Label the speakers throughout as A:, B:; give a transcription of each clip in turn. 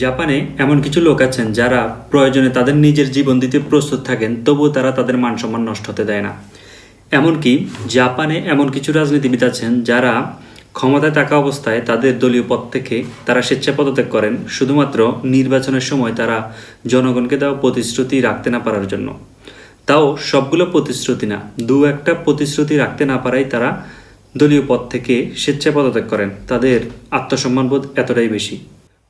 A: জাপানে এমন কিছু লোক আছেন যারা প্রয়োজনে তাদের নিজের জীবন দিতে প্রস্তুত থাকেন, তবুও তারা তাদের মান সম্মান নষ্ট হতে দেয় না। এমনকি জাপানে এমন কিছু রাজনীতিবিদ আছেন যারা ক্ষমতায় থাকা অবস্থায় তাদের দলীয় পদ থেকে তারা স্বেচ্ছা পদত্যাগ করেন, শুধুমাত্র নির্বাচনের সময় তারা জনগণকে দেওয়া প্রতিশ্রুতি রাখতে না পারার জন্য। তাও সবগুলো প্রতিশ্রুতি না, দু একটা প্রতিশ্রুতি রাখতে না পারাই তারা দলীয় পদ থেকে স্বেচ্ছা পদত্যাগ করেন। তাদের আত্মসম্মানবোধ এতটাই বেশি।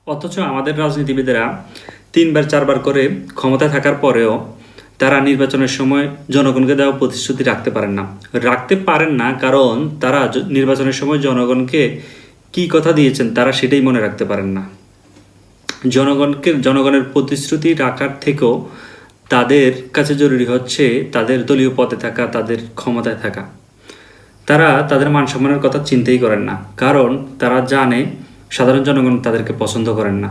A: অথচ আমাদের রাজনীতিবিদেরা তিনবার, চারবার করে ক্ষমতায় থাকার পরেও তারা নির্বাচনের সময় জনগণকে দেওয়া প্রতিশ্রুতি রাখতে পারেন না। রাখতে পারেন না কারণ তারা নির্বাচনের সময় জনগণকে কি কথা দিয়েছেন তারা সেটাই মনে রাখতে পারেন না। জনগণকে, জনগণের প্রতিশ্রুতি রাখার থেকেও তাদের কাছে জরুরি হচ্ছে তাদের দলীয় পদে থাকা, তাদের ক্ষমতায় থাকা। তারা তাদের মান সম্মানের কথা চিন্তাই করেন না। কারণ তারা জানে সাধারণ জনগণ তাদেরকে পছন্দ করেন না।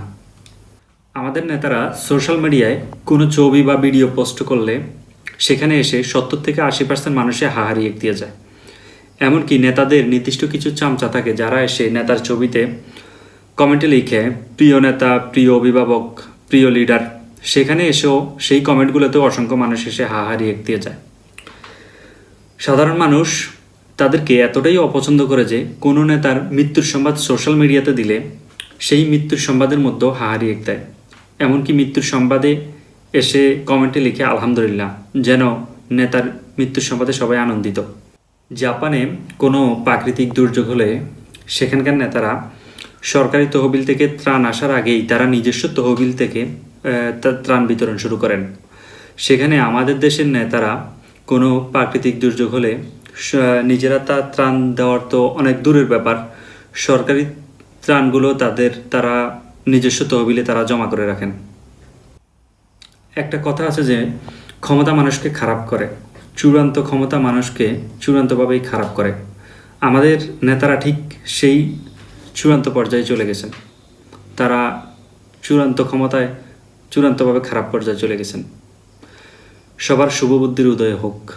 A: আমাদের নেতারা সোশ্যাল মিডিয়ায় কোনো ছবি বা ভিডিও পোস্ট করলে সেখানে এসে সত্তর থেকে আশি পার্সেন্ট মানুষে হাহারি দিয়ে যায়। এমনকি নেতাদের নির্দিষ্ট কিছু চামচা থাকে যারা এসে নেতার ছবিতে কমেন্টে লিখে, প্রিয় নেতা, প্রিয় অভিভাবক, প্রিয় লিডার। সেখানে এসেও সেই কমেন্টগুলোতে অসংখ্য মানুষ এসে হাহারি দিয়ে যায়। সাধারণ মানুষ তাদেরকে এতটাই অপছন্দ করে যে কোনো নেতার মৃত্যুর সংবাদ সোশ্যাল মিডিয়াতে দিলে সেই মৃত্যুর সংবাদের মধ্যেও হাহারি এক দেয়। এমনকি মৃত্যুর সংবাদে এসে কমেন্টে লিখে, আলহামদুলিল্লাহ, যেন নেতার মৃত্যুর সংবাদে সবাই আনন্দিত। জাপানে কোনো প্রাকৃতিক দুর্যোগ হলে সেখানকার নেতারা সরকারি তহবিল থেকে ত্রাণ আসার আগেই তারা নিজস্ব তহবিল থেকে ত্রাণ বিতরণ শুরু করেন। সেখানে আমাদের দেশের নেতারা কোনো প্রাকৃতিক দুর্যোগ হলে নিজেরা তা ত্রাণ দেওয়ার তো অনেক দূরের ব্যাপার। সরকারি ত্রাণগুলো তাদের তারা নিজস্ব তহবিলে তারা জমা করে রাখেন। একটা কথা আছে যে, ক্ষমতা মানুষকে খারাপ করে। চূড়ান্ত ক্ষমতা মানুষকে চূড়ান্তভাবেই খারাপ করে। আমাদের নেতারা ঠিক সেই চূড়ান্ত পর্যায়ে চলে গেছেন। তারা চূড়ান্ত ক্ষমতায় চূড়ান্তভাবে খারাপ পর্যায়ে চলে গেছেন। সবার শুভবুদ্ধির উদয় হোক।